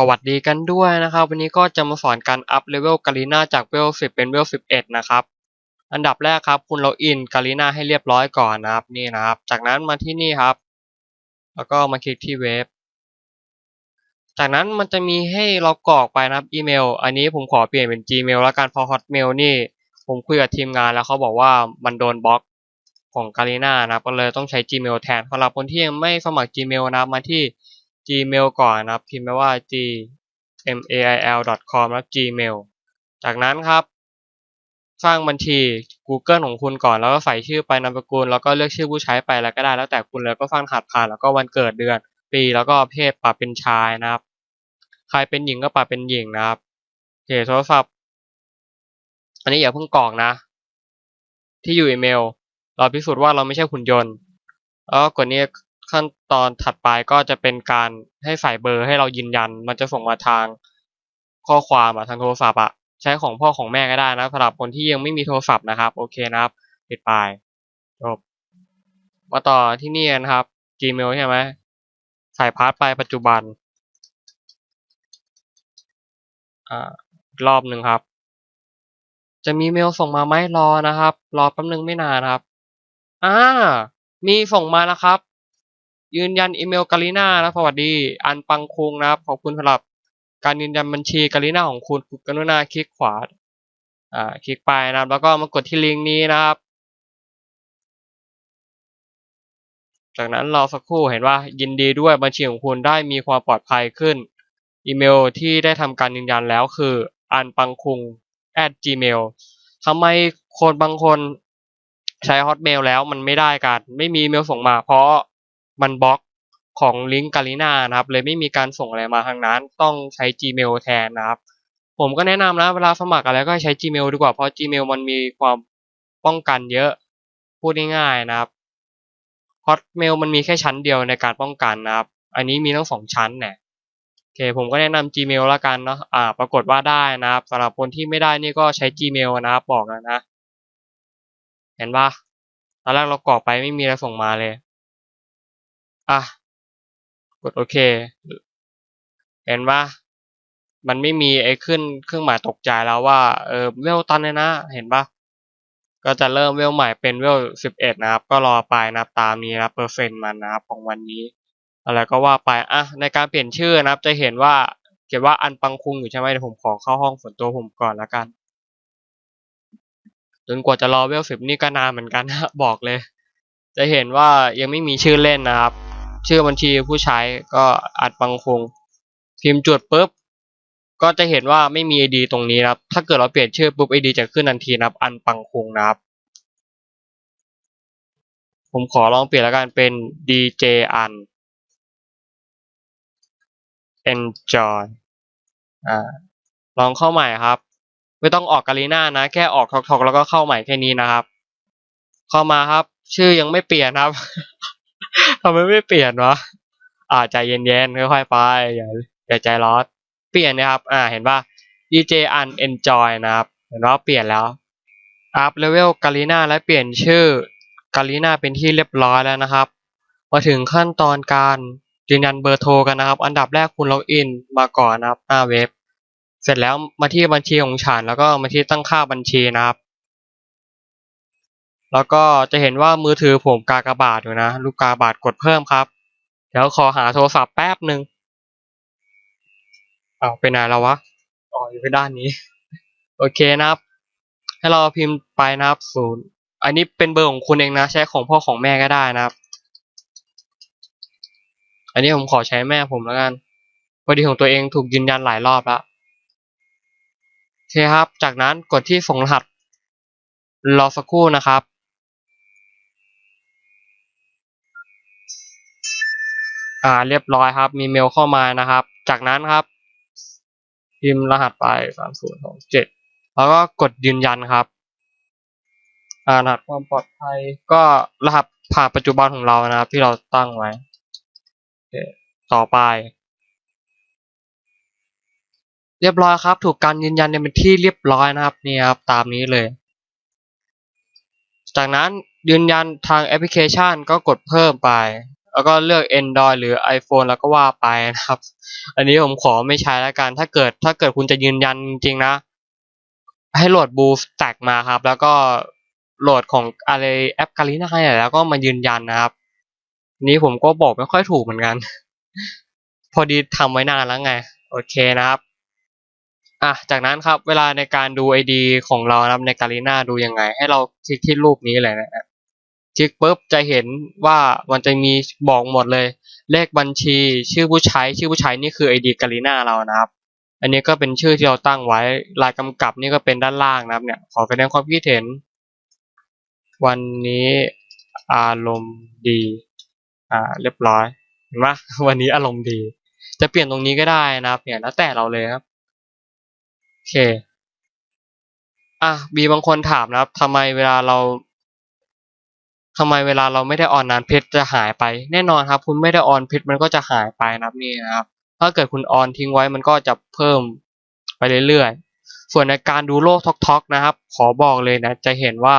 สวัสดีกันด้วยนะครับ วันนี้ก็จะมาสอนการอัพเลเวลกาลีนาจากเวล10 เป็นเวล11 นะครับ อันดับแรกครับ คุณล็อกอินกาลีนาให้เรียบร้อยก่อนนะครับนี่นะครับ จากนั้นมาที่นี่ครับ แล้วก็มาคลิกที่เว็บ จากนั้นมันจะมีให้เรากรอกไปนะครับอีเมล อันนี้ผมขอเปลี่ยนเป็น Gmail แล้วกันเพราะ Hotmail นี่ ผมคุยกับทีมงานแล้วเขาบอกว่ามันโดนบล็อกของกาลีนานะครับก็เลยต้องใช้ Gmail แทนสำหรับคนที่ยังไม่สมัคร Gmail นะมาที่ Gmail ก่อนนะครับพิมพ์ไปว่า gmail.com แล้ว Gmail จากนั้นครับ สร้างบัญชี Google ของคุณก่อนแล้วก็ใส่ชื่อไปนามสกุลแล้วก็เลือกชื่อผู้ใช้ไปแล้วก็ได้แล้วแต่คุณเลยก็สร้างรหัสผ่านแล้วก็วันเกิดเดือน ปีแล้วก็เพศปรับเป็นชายนะครับ ใครเป็นหญิงก็ปรับเป็นหญิงนะครับโอเคโทรศัพท์ อันนี้อย่าเพิ่งกรอกนะ ที่อยู่อีเมล เราพิสูจน์ว่าเราไม่ใช่หุ่นยนต์แล้วก็กดนี้ ขั้นตอนถัดไปก็จะเป็นการให้ใส่เบอร์ให้เรายืนยัน มันจะส่งมาทางข้อความอะทางโทรศัพท์อะใช้ของพ่อของแม่ก็ได้นะสำหรับคนที่ยังไม่มีโทรศัพท์นะครับ โอเคนะครับปิดไปจบมาต่อที่นี่นะครับ Gmail ใช่ไหมใส่พาสไปปัจจุบันอ่ารอบหนึ่งครับ จะมีเมลส่งมาไหมรอนะครับ รอแป๊บนึงไม่นานครับอ่ามีส่งมาแล้วครับ ยืนยันอีเมลกาลิน่านะสวัสดี อันปังคุงนะครับ ขอบคุณสำหรับการยืนยันบัญชีกาลิน่าของคุณกรุณาคลิกขวาอ่าคลิกไปนะครับ แล้วก็มากดที่ลิงก์นี้นะครับ จากนั้นรอสักครู่เห็นว่ายินดีด้วยบัญชีของคุณได้มีความปลอดภัยขึ้น อีเมลที่ได้ทำการยืนยันแล้วคืออันปังคุง at gmail ทำไมคนบางคนใช้ Hotmail แล้วมันไม่ได้กัน ไม่มีอีเมลส่งมา เพราะ มันบล็อกของลิงก์กาลิน่านะครับ เลยไม่มีการส่งอะไรมาทางนั้น ต้องใช้ Gmail แทนนะครับ ผมก็แนะนำนะเวลาสมัครอะไรก็ให้ใช้ Gmail ดีกว่าเพราะ Gmail มันมีความป้องกันเยอะ พูดง่ายๆนะครับ Hotmail มันมีแค่ชั้นเดียวในการป้องกันนะครับ อันนี้มีทั้งสองชั้นเนี่ยโอเคผมก็แนะนำ Gmail ละกันเนาะอ่า ปรากฏว่าได้นะครับสำหรับคนที่ไม่ได้นี่ก็ใช้ Gmail นะครับบอกแล้วนะ เห็นปะตอนแรกเรากรอกไปไม่มีอะไรส่งมาเลย อะ กดโอเค เห็นปะมันไม่มีไอ้ขึ้นเครื่องหมายตกใจแล้วว่า เออเวลตันเลยนะ เห็นปะก็จะเริ่มเวลใหม่เป็นเวลสิบเอ็ดนะครับ ก็รอไปนะตามนี้นะเปอร์เซ็นต์มันนะครับของวันนี้ อะไรก็ว่าไป อะ ในการเปลี่ยนชื่อนะครับ จะเห็นว่าเขียนว่าอันปังคุงอยู่ใช่ไหมเดี๋ยวผมขอเข้าห้องส่วนตัวผมก่อนล้วกัน จนกว่าจะรอเวลสิบนี่ก็นานเหมือนกันนะบอกเลย จะเห็นว่ายังไม่มีชื่อเล่นนะครับ ชื่อบัญชีผู้ใช้ก็อัดปังคง พิมพ์จุดปุ๊บก็จะเห็นว่าไม่มี ID ตรงนี้นะครับ ถ้าเกิดเราเปลี่ยนชื่อปุ๊บ ID จะขึ้นทันทีนะครับ อันปังคงนะครับ ผมขอลองเปลี่ยนแล้วกันเป็น DJ อัน enjoy อ่า ลองเข้าใหม่ครับ ไม่ต้องออกกาลีน่านะ แค่ออกทอกๆ แล้วก็เข้าใหม่แค่นี้นะครับ เข้ามาครับ ชื่อยังไม่เปลี่ยนครับ ทำไมไม่เปลี่ยนวะอ่าใจเย็นๆค่อยๆไปอย่าอย่าใจร้อนเปลี่ยนนะครับ อ่าเห็นป่ะ DJ un enjoy นะครับเห็นว่าเปลี่ยนแล้วอัพเลเวลกาลีน่าและเปลี่ยนชื่อกาลีน่าเป็นที่เรียบร้อยแล้วนะครับ มาถึงขั้นตอนการยืนยันเบอร์โทรกันนะครับ อันดับแรกคุณล็อกอินมาก่อนนะครับหน้าเว็บ เสร็จแล้วมาที่บัญชีของฉันแล้วก็มาที่ตั้งค่าบัญชีนะครับ แล้วก็จะเห็นว่ามือถือผมกากบาทอยู่นะลูกกาบาทกดเพิ่มครับ เดี๋ยวขอหาโทรศัพท์แป๊บหนึ่งเอาไปไหนแล้ววะอ๋ออยู่ไปด้านนี้ โอเคนะครับ ให้เราพิมพ์ไปนะครับศูนย์อันนี้เป็นเบอร์ของคุณเองนะ ใช้ของพ่อของแม่ก็ได้นะครับ อันนี้ผมขอใช้แม่ผมแล้วกันพอดีของตัวเองถูกยืนยันหลายรอบแล้วโอเคครับ จากนั้นกดที่ส่งรหัสรอสักครู่นะครับ อ่า เรียบร้อยครับ มีเมลเข้ามานะครับ จากนั้นครับ พิมพ์รหัสไปสามศูนย์สองเจ็ดแล้วก็กดยืนยันครับ อ่ารหัสความปลอดภัยก็รหัสผ่านปัจจุบันของเรานะครับ ที่เราตั้งไว้ต่อไป เรียบร้อยครับ ถูกการยืนยันเนี่ยเป็นที่เรียบร้อยนะครับนี่ครับ ตามนี้เลย จากนั้นยืนยันทางแอปพลิเคชันก็กดเพิ่มไป แล้วก็เลือก Android หรือ iPhone แล้วก็ว่าไปนะครับ อันนี้ผมขอไม่ใช้แล้วกัน ถ้าเกิดถ้าเกิดคุณจะยืนยันจริงนะ ให้โหลด BlueStack มาครับ แล้วก็โหลดของอะไรแอป Garena เนี่ยแล้วก็มายืนยันนะครับ นี้ผมก็บอกไม่ค่อยถูกเหมือนกัน พอดีทำไว้นานแล้วไง โอเคนะครับอะจากนั้นครับเวลาในการดู ID ของเรานะครับใน Garena ดูยังไง ให้เราคลิกที่รูปนี้เลยนะฮะ คลิกปุ๊บจะเห็นว่ามันจะมีบอกหมดเลย เลขบัญชีชื่อผู้ใช้ชื่อผู้ใช้นี่คือ ID Garena เรานะครับ อันนี้ก็เป็นชื่อที่เราตั้งไว้ลายกำกับนี่ก็เป็นด้านล่างนะครับเนี่ยขอแสดงความคิดเห็น วันนี้อารมณ์ดี อ่า เรียบร้อยเห็นไหมวันนี้อารมณ์ดี จะเปลี่ยนตรงนี้ก็ได้นะครับเนี่ยแล้วแต่เราเลยครับโอเคอะมีบางคนถามนะครับทำไมเวลาเรา ทำไมเวลาเราไม่ได้ออนนานเพชรจะหายไป แน่นอนครับ คุณไม่ได้ออนเพชรมันก็จะหายไปนะครับนี่นะครับ ถ้าเกิดคุณออนทิ้งไว้มันก็จะเพิ่มไปเรื่อยๆ ส่วนในการดูโลกท็อกท็อกนะครับ ขอบอกเลยนะ จะเห็นว่า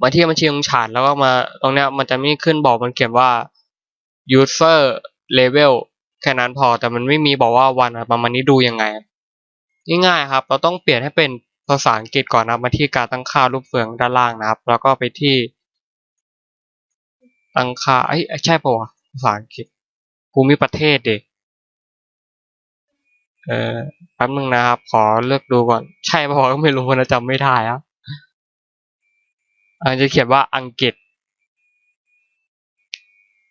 มาที่บัญชีของฉันแล้วก็มาตรงเนี้ยมันจะไม่ขึ้นบอกมันเขียนว่า user level แค่นั้นพอแต่มันไม่มีบอกว่าวันอะประมาณนี้ดูยังไง ง่ายๆครับ เราต้องเปลี่ยนให้เป็นภาษาอังกฤษก่อนนะมาที่การตั้งค่ารูปเฟืองด้านล่างนะครับ แล้วก็ไปที่ ตั้งคาเอ้ใช่ปะวะภาษาอังกฤษภูมิประเทศเดิเออแป๊บนึงนะครับ ขอเลือกดูก่อน ใช่ปะวะก็ไม่รู้นะจำไม่ได้ครับอันจะเขียนว่าอังกฤษ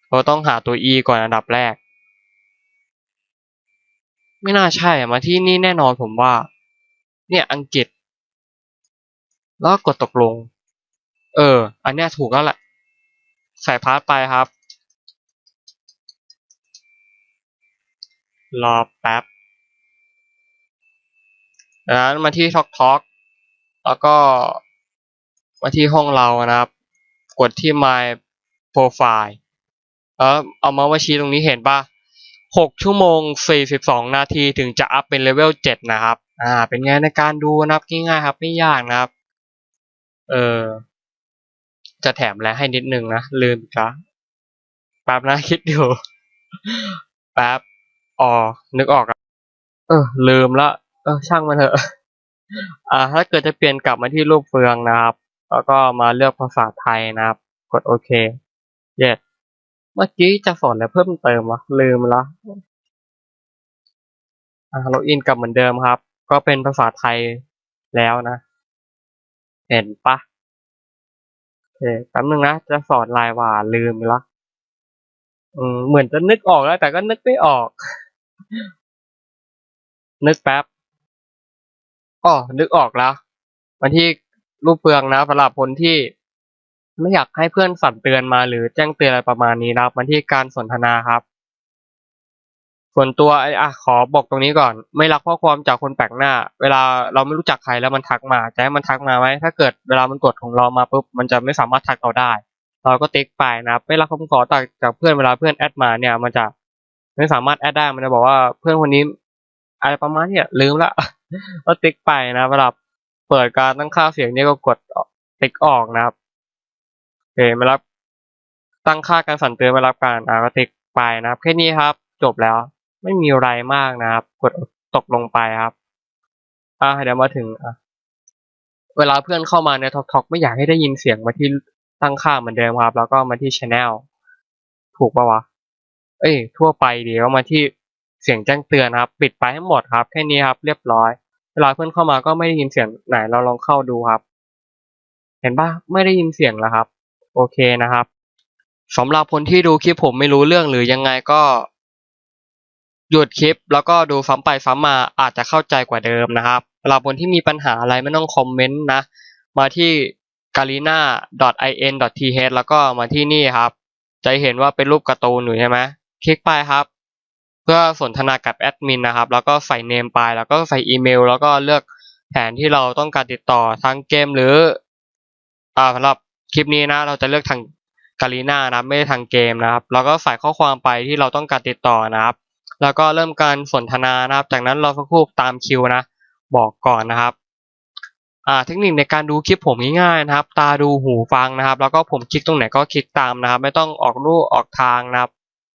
เราต้องหาตัว e ก่อนอันดับแรก ไม่น่าใช่มาที่นี่แน่นอนผมว่า เนี่ยอังกฤษ แล้วกดตกลง เออ อันนี้ถูกแล้วแหละ ใส่พาสไปครับ รอแป๊บจากนั้นมาที่ Talk Talk แล้วก็มาที่ห้องเรานะครับ กดที่ My Profile แล้วเอามาว่าชี้ตรงนี้เห็นปะหกชั่วโมงสี่สิบสองนาทีถึงจะอัพเป็นเลเวลเจ็ดนะครับ อ่า เป็นไงในการดูนะครับ ง่ายๆครับ ไม่ยากนะครับ เออ จะแถมอะไรให้นิดนึงนะ ลืมอีกละแป๊บนะคิดอยู่แป๊บอ๋อนึกออกอะเออ ลืมละเออช่างมันเถอะอ่า ถ้าเกิดจะเปลี่ยนกลับมาที่รูปเฟืองนะครับ แล้วก็มาเลือกภาษาไทยนะครับ กดโอเค เย็ดเมื่อกี้จะสอนอะไรเพิ่มเติมวะลืมละอ่าล็อกอินกลับเหมือนเดิมครับ ก็เป็นภาษาไทยแล้วนะ เห็นปะ คแป๊บนึงนะ จะสอนลายว่าลืมไปละอืมเหมือนจะนึกออกแล้ว แต่ก็นึกไม่ออก นึกแป๊บอ๋อนึกออกแล้วมาที่รูปเฟืองนะสำหรับคนที่ไม่อยากให้เพื่อนสั่นเตือนมาหรือแจ้งเตือนอะไรประมาณนี้นะครับมาที่การสนทนาครับ ส่วนตัวไอ้อะขอบอกตรงนี้ก่อน ไม่รับข้อความจากคนแปลกหน้า เวลาเราไม่รู้จักใครแล้วมันทักมาจะให้มันทักมาไหมถ้าเกิดเวลามันกดของเรามาปุ๊บมันจะไม่สามารถทักเราได้ เราก็ติ๊กไปนะไม่รับคำขอจากจากเพื่อนเวลาเพื่อนแอดมาเนี่ยมันจะไม่สามารถแอดได้มันจะบอกว่าเพื่อนคนนี้อะไรประมาณเนี้ยลืมละก็ติ๊กไปนะเวลาเปิดการตั้งค่าเสียงเนี่ยก็กดติ๊กออกนะครับโอเคไม่รับตั้งค่าการสั่นเตือนไม่รับการอ่าก็ติ๊กไปนะครับแค่นี้ครับ จบแล้ว ไม่มีอะไรมากนะครับ กดตกลงไปครับ อ่าเดี๋ยวมาถึงอะเวลาเพื่อนเข้ามาในท็อกทอกไม่อยากให้ได้ยินเสียงมาที่ตั้งค่าเหมือนเดิมครับ แล้วก็มาที่ช anel ถูกปะวะ เอ้ย ทั่วไปดีก็มาที่เสียงแจ้งเตือนครับ ปิดไปให้หมดครับ แค่นี้ครับ เรียบร้อย เวลาเพื่อนเข้ามาก็ไม่ได้ยินเสียงไหน เราลองเข้าดูครับ เห็นปะไม่ได้ยินเสียงแล้วครับ โอเคนะครับสำหรับคนที่ดูคลิปผมไม่รู้เรื่องหรือยังไงก็ หยุดคลิปแล้วก็ดูซ้ำไปซ้ำมาอาจจะเข้าใจกว่าเดิมนะครับสำหรับคนที่มีปัญหาอะไรไม่ต้องคอมเมนต์นะ มาที่ garena.in.th แล้วก็มาที่นี่ครับ จะเห็นว่าเป็นรูปการ์ตูนอยู่ใช่ไหมคลิกไปครับ เพื่อสนทนากับแอดมินนะครับ แล้วก็ใส่เนมไป แล้วก็ใส่อีเมล แล้วก็เลือกแผนที่เราต้องการติดต่อทางเกมหรืออ่าสำหรับคลิปนี้นะ เราจะเลือกทางการีนานะไม่ทางเกมนะครับ แล้วก็ใส่ข้อความไปที่เราต้องการติดต่อนะครับ แล้วก็เริ่มการสนทนานะครับ จากนั้นเราสักครู่ตามคิวนะ บอกก่อนนะครับเทคนิคในการดูคลิปผมง่ายๆนะครับ ตาดูหูฟังนะครับ แล้วก็ผมคลิกตรงไหนก็คลิกตามนะครับ ไม่ต้องออกรูออกทางนะครับ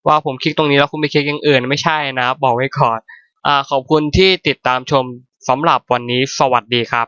ว่าผมคลิกตรงนี้แล้วคุณไปคลิกอย่างอื่นไม่ใช่นะครับ บอกไว้ก่อนอขอบคุณที่ติดตามชมสำหรับวันนี้สวัสดีครับ